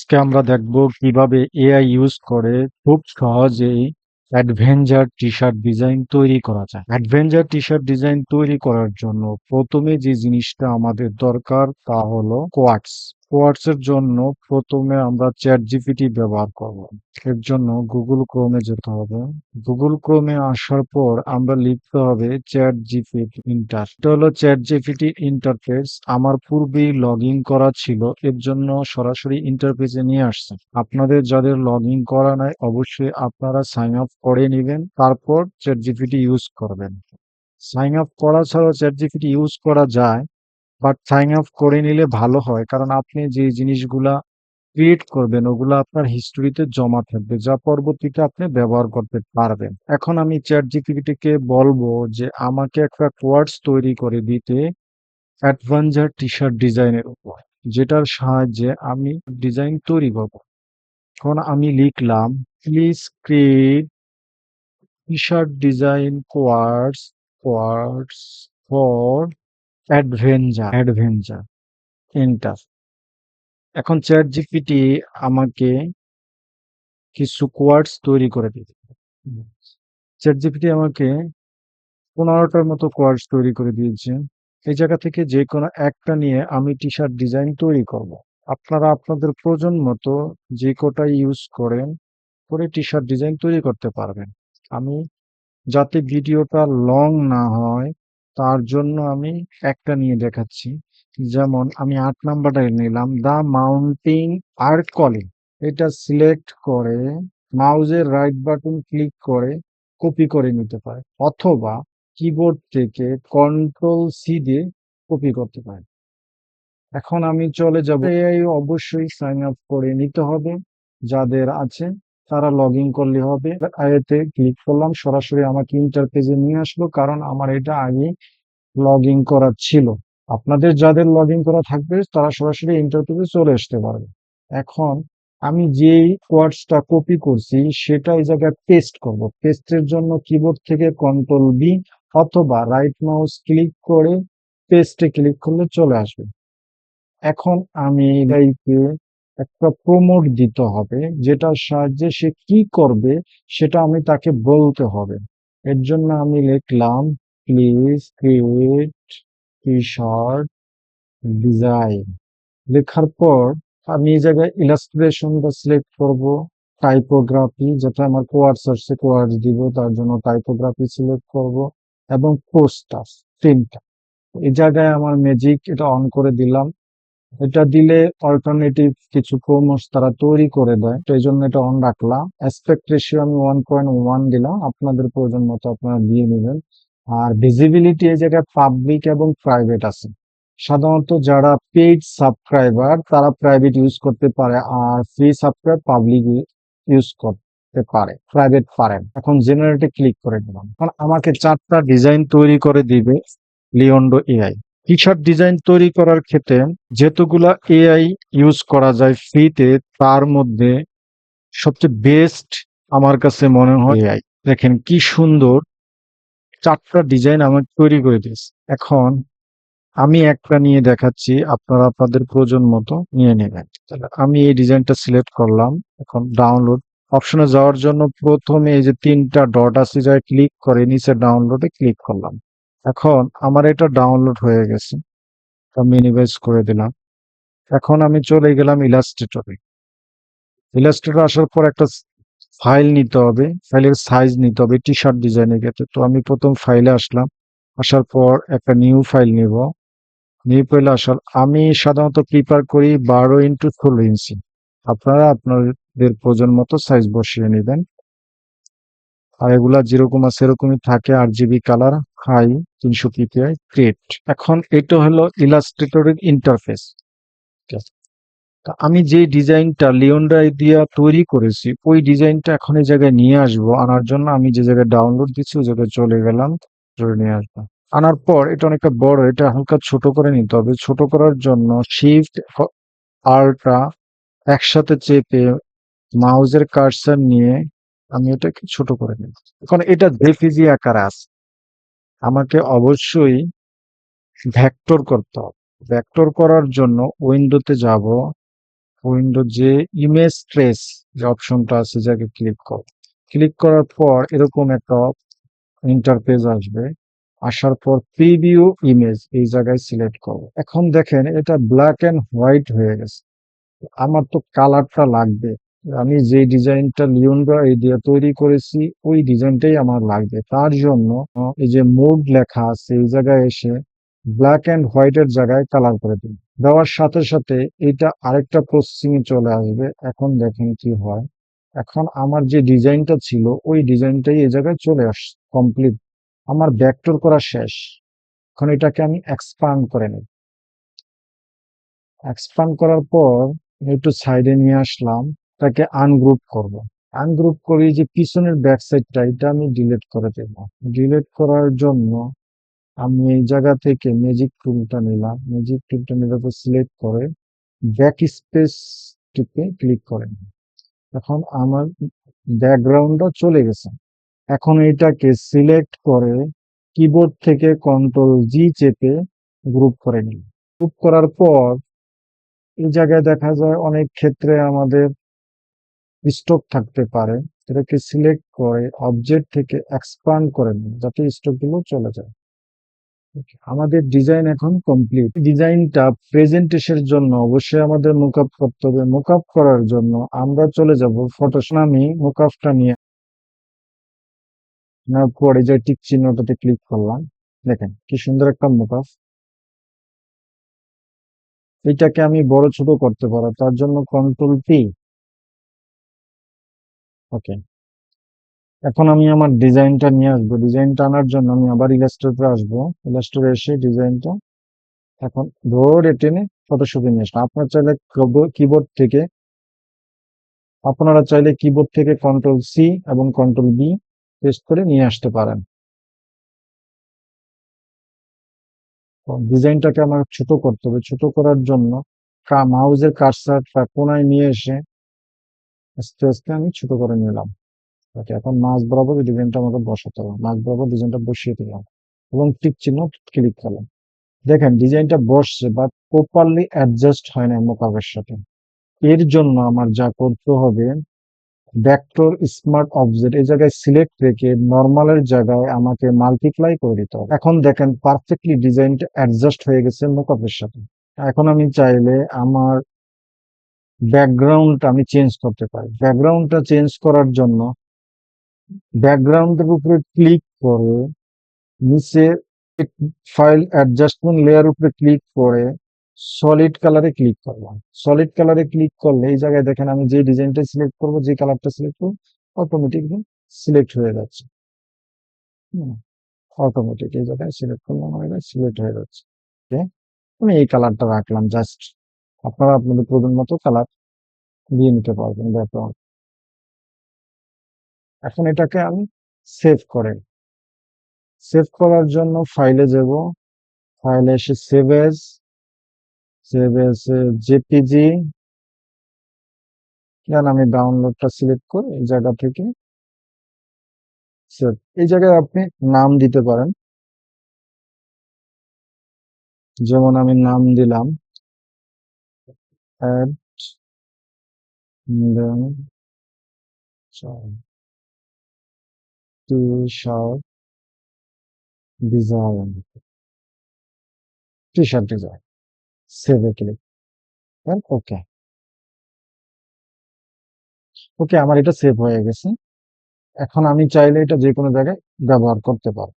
আজকে আমরা দেখব কীভাবে এআই ইউজ করে খুব সহজেই অ্যাডভেঞ্চার টি শার্ট ডিজাইন তৈরি করা যায়। অ্যাডভেঞ্চার টি শার্ট ডিজাইন তৈরি করার জন্য প্রথমে যে জিনিসটা আমাদের দরকার তা হলো কোয়াটস কোয়াটস এর জন্য প্রথমে আমরা চ্যাট জিপিটি ব্যবহার করব। এর জন্য গুগল ক্রোমে যেতে হবে। গুগল ক্রোমে আসার পর আমরা লিখতে হবে চ্যাট জিপিটি ইন্টার এটা হলো চ্যাট জিপিটি ইন্টারফেস আমার পূর্বেই লগ করা ছিল। এর জন্য সরাসরি ইন্টারফেসে নিয়ে আসছে। আপনাদের যাদের লগ করা নাই, অবশ্যই আপনারা সাইন আপ করে নেবেন। তারপর চ্যাট জিপিটি ইউজ করবেন। সাইন আপ করা ছাড়াও চ্যাট জিপিটি ইউজ করা যায়। বাট সাইন আপ করে নিলে ভালো হয়। কারণ আপনি যে জিনিসগুলা ক্রিয়েট করবেন, ওগুলো আপনার হিস্টোরিতে জমা থাকবে, যা পরবর্তীতে আপনি ব্যবহার করতে পারবেন। এখন আমি চ্যাট জিপিটিকে বলব যে, আমাকে একটা কোয়ার্ডস তৈরি করে দিতে অ্যাডভেঞ্চার টি শার্ট ডিজাইনের উপর, যেটার সাহায্যে আমি ডিজাইন তৈরি করব। এখন আমি লিখলাম please create T shirt design quotes quotes for adventure adventure, enter. এখন চ্যাট জিপিটি আমাকে কিছু কোয়ার্ডস তৈরি করে দিবে চ্যাট জিপিটি আমাকে পনেরোটার মতো কোয়ার্ডস তৈরি করে দিয়েছে। এই জায়গা থেকে যে কোনো একটা নিয়ে আমি টি শার্ট ডিজাইন তৈরি করব। আপনারা আপনাদের প্রয়োজন মতো যে কোটা ইউজ করেন, করে টি শার্ট ডিজাইন তৈরি করতে পারবেন। আমি যাতে ভিডিওটা লং না হয় তার জন্য আমি একটা নিয়ে দেখাচ্ছি। যেমন আমি আট নাম্বারটা নিলাম দা মাউন্টিং আর কলিং। এটা সিলেক্ট করে মাউজের রাইট বাটন ক্লিক করে কপি করে নিতে পারে, অথবা কিবোর্ড থেকে কন্ট্রোল সি দিয়ে কপি করতে পারে। এখন আমি চলে যাব। এআই অবশ্যই সাইন আপ করে নিতে হবে, যাদের আছে। তারা লগ ইন করলে হবে। আইতে ক্লিক করলাম, সরাসরি আমাকে ইন্টারপেজে নিয়ে আসলো, কারণ আমার এটা আগে লগ ইন করা ছিল। আপনাদের যাদের লগ ইন করা থাকবে, তারা সরাসরি ইন্টারপেজে চলে আসতে পারবে। এখন আমি যেই কোয়ার্ডসটা কপি করছি, সেটা এই জায়গায় পেস্ট করব। পেস্টের জন্য কিবোর্ড থেকে কন্ট্রোল বি অথবা রাইট মাউস ক্লিক করে পেস্টে ক্লিক করলে চলে আসবে। এখন আমি এটাইকে একটা প্রমোট দিতে হবে, যেটার সাহায্যে সে কি করবে সেটা আমি তাকে বলতে হবে। এর জন্য আমি লিখলাম please create T shirt design লেখার পর আমি এই জায়গায় ইলাস্ট্রেশনটা সিলেক্ট করব টাইপোগ্রাফি যেটা আমার কোয়ার্ডস আসছে কোয়ার্ডস দিব, তার জন্য টাইপোগ্রাফি সিলেক্ট করব, এবং পোস্টার তিনটা এই জায়গায় আমার ম্যাজিক এটা অন করে দিলাম। এটা দিলে অল্টারনেটিভ কিছু ক্রোমোস তারা তৈরি করে দেয়। তো এই জন্য এটা অন রাখলাম। অ্যাসপেক্ট রেশিও আমি ওয়ান পয়েন্ট ওয়ান দিলাম। আপনাদের প্রয়োজন মতো আপনারা দিয়ে নেবেন। আর ভিজিবিলিটি এই জায়গায় পাবলিক এবং প্রাইভেট আছে। সাধারণত যারা পেইড সাবস্ক্রাইবার তারা প্রাইভেট ইউজ করতে পারে আর ফ্রি সাবস্ক্রাইব পাবলিক ইউজ করতে পারে। প্রাইভেট পারেন এখন জেনারেটে ক্লিক করে দিলাম এখন আমাকে চারটা ডিজাইন তৈরি করে দিবে Leonardo AI T shirt design তৈরি করার ক্ষেত্রে যেতগুলা এআই ইউজ করা যায় ফ্রিতে তার মধ্যে সবচেয়ে বেস্ট আমার কাছে মনে হয় এআই দেখেন কি সুন্দর চারটা ডিজাইন আমাকে তৈরি করে দিয়েছে। এখন আমি একটা নিয়ে দেখাচ্ছি, আপনারা আপনাদের প্রয়োজন মতো নিয়ে নেবেন। তাহলে আমি এই ডিজাইনটা সিলেক্ট করলাম, এখন ডাউনলোড অপশনে যাওয়ার জন্য প্রথমে এই যে তিনটা ডট আছে যায় ক্লিক করে, নিচে ডাউনলোডে ক্লিক করলাম। এখন আমার এটা ডাউনলোড হয়ে গেছে। মিনিমাইজ করে দিলাম। এখন আমি চলে গেলাম ইলাস্ট্রেটরে ইলাস্ট্রেটর আসার পর একটা ফাইল নিতে হবে। ফাইলের সাইজ নিতে হবে টি শার্ট ডিজাইনের ক্ষেত্রে। তো আমি প্রথম ফাইলে আসলাম। আসার পর একটা নিউ ফাইল নিব। নিউ ফাইল আসার, আমি সাধারণত প্রিপার করি বারো ইন্টু ষোলো ইঞ্চি আপনারা আপনাদের প্রয়োজন মতো সাইজ বসিয়ে নেবেন। আর এগুলা যেরকম আছে, সেরকমই থাকে আর জিবি কালার হাই তিনশো পিপিআই ক্রিয়েট এখন এটা হলো ইলাস্ট্রেটরের ইন্টারফেস আমি যে ডিজাইনটা লিওনডাই দিয়া তৈরি করেছি, ওই ডিজাইনটা এখন এই জায়গায় নিয়ে আসব। আনার জন্য আমি যে জায়গায় ডাউনলোড দিচ্ছি, ওই জায়গায় চলে গেলাম, ধরে নিয়ে আসব। আনার পর এটা অনেকটা বড়, এটা হালকা ছোট করে নিতে হবে। ছোট করার জন্য শিফট আরটা একসাথে চেপে মাউজের কার্সার নিয়ে আমি এটাকে ছোট করে নিই এখন এটা জেপিজি আকারে আছে আমাকে অবশ্যই ভ্যাক্টর করতে হবে। ভ্যাক্টর করার জন্য উইন্ডোতে যাব। উইন্ডো যে ইমেজ ট্রেস যে অপশনটা আছে, যাকে ক্লিক কর। ক্লিক করার পর এরকম একটা ইন্টারপেজ আসবে। আসার পর প্রিভিউ ইমেজ এই জায়গায় সিলেক্ট করো এখন দেখেন এটা ব্ল্যাক এন্ড হোয়াইট হয়ে গেছে। আমার তো কালারটা লাগবে। আমি যে ডিজাইনটা লিওনরা এই দিয়ে তৈরি করেছি, ওই ডিজাইনটাই আমার লাগবে। তার জন্য এই যে মোড লেখা আছে, এই জায়গায় এসে ব্ল্যাক এন্ড হোয়াইটের জায়গায় কালার করে দিন। দেওয়ার সাথে সাথে এটা আরেকটা প্রসেসিং এ চলে আসবে। এখন দেখেন কি হয়। এখন আমার যে ডিজাইনটা ছিল, ওই ডিজাইনটাই এই জায়গায় চলে আস কমপ্লিট আমার ব্যাকটোর করা শেষ। এখন এটাকে আমি এক্সপান্ড করে নেব। এক্সপান্ড করার পর একটু সাইডে নিয়ে আসলাম। তাকে আনগ্রুপ করব। আনগ্রুপ করি যে পিছনের ব্যাক সাইডটা এটা আমি ডিলেট করে দেব। ডিলেট করার জন্য আমি এই জায়গা থেকে ম্যাজিক টুলটা নিলাম। ম্যাজিক টুলটা নিলে তো সিলেক্ট করে ব্যাক স্পেস টিপে ক্লিক করেন এখন আমার ব্যাকগ্রাউন্ডটা চলে গেছে। এখন এটাকে সিলেক্ট করে কিবোর্ড থেকে কন্ট্রোল জি চেপে গ্রুপ করে নিল গ্রুপ করার পর এই জায়গায় দেখা যায় অনেক ক্ষেত্রে আমাদের স্টক থাকতে পারে, এটাকে সিলেক্ট করে অবজেক্ট থেকে এক্সপান্ড করে নিন, যাতে স্টকগুলো চলে যায়। আমাদের ডিজাইন এখন কমপ্লিট ডিজাইনটা প্রেজেন্টেশনের জন্য অবশ্যই আমাদের মুকআপ করতে হবে। মুকআপ করার জন্য আমরা চলে যাব ফটোশন আমি মুকআপটা নিয়ে নেওয়ার পরে যে টিক চিহ্নটাতে ক্লিক করলাম, দেখেন কি সুন্দর একটা মুকআপ এটাকে আমি বড় ছোট করতে পারো, তার জন্য কন্ট্রোল পি ওকে এখন আমি আমার ডিজাইনটা নিয়ে আসব। ডিজাইনটা আনার জন্য আমি আবার ইলাস্ট্রেটরে আসব। ইলাস্ট্রেটরে এসে ডিজাইনটা এখন ধরে টেনে ফটোশপে নিয়ে আসলাম আপনার চাইলে কিবোর্ড থেকে আপনারা চাইলে কিবোর্ড থেকে কন্ট্রোল সি এবং কন্ট্রোল বি পেস্ট করে নিয়ে আসতে পারেন। ডিজাইনটাকে আমার ছোট করতে হবে। ছোট করার জন্য মাউজের কারসারটা কোনায় নিয়ে এসে আস্তে আমি ছোট করে নিলাম। ওকে, এখন মাছ বরাবর এই ডিজাইনটা আমাকে বসাতে হবে। মাছ বরাবর ডিজাইনটা বসিয়ে দিলাম এবং টিক চিহ্ন ক্লিক করলাম। দেখেন ডিজাইনটা বসছে বাট প্রপারলি অ্যাডজাস্ট হয় না মোকাবের সাথে। এর জন্য আমার যা করতে হবে ভেক্টর স্মার্ট অবজেক্ট এই জায়গায় সিলেক্ট রেখে নর্মালের জায়গায় আমাকে মাল্টিপ্লাই করে দিতে হবে। এখন দেখেন পারফেক্টলি ডিজাইনটা অ্যাডজাস্ট হয়ে গেছে মোকাবের সাথে। এখন আমি চাইলে আমার ব্যাকগ্রাউন্ডটা আমি চেঞ্জ করতে পারি। ব্যাকগ্রাউন্ডটা চেঞ্জ করার জন্য ব্যাকগ্রাউন্ডের উপরে ক্লিক করে নিচে ফাইল অ্যাডজাস্টমেন্ট লেয়ার উপরে ক্লিক করে সলিড কালারে ক্লিক করলাম। সলিড কালারে ক্লিক করলে এই জায়গায় দেখেন আমি যে ডিজাইনটা সিলেক্ট করব, যে কালারটা সিলেক্ট করব অটোমেটিকলি সিলেক্ট হয়ে যাচ্ছে। অটোমেটিক এই জায়গায় সিলেক্ট করলাম সিলেক্ট হয়ে যাচ্ছে। আমি এই কালারটা রাখলাম জাস্ট আপনারা আপনাদের প্রয়োজন মতো কালার দিয়ে নিতে পারবেন ব্যাকগ্রাউন্ড এখন এটাকে আমি সেভ করে সেভ করার জন্য ফাইলে যাব। ফাইলে এসে save as save as JPG then আমি ডাউনলোডটা সিলেক্ট করে এই জায়গা থেকে সেভ এই জায়গায় আপনি নাম দিতে পারেন। যেমন আমি নাম দিলাম। Add then T shirt design T shirt design save এ ক্লিক দেন ওকে ওকে আমার এটা সেভ হয়ে গেছে। এখন আমি চাইলে এটা যে কোনো জায়গায় ব্যবহার করতে পারব।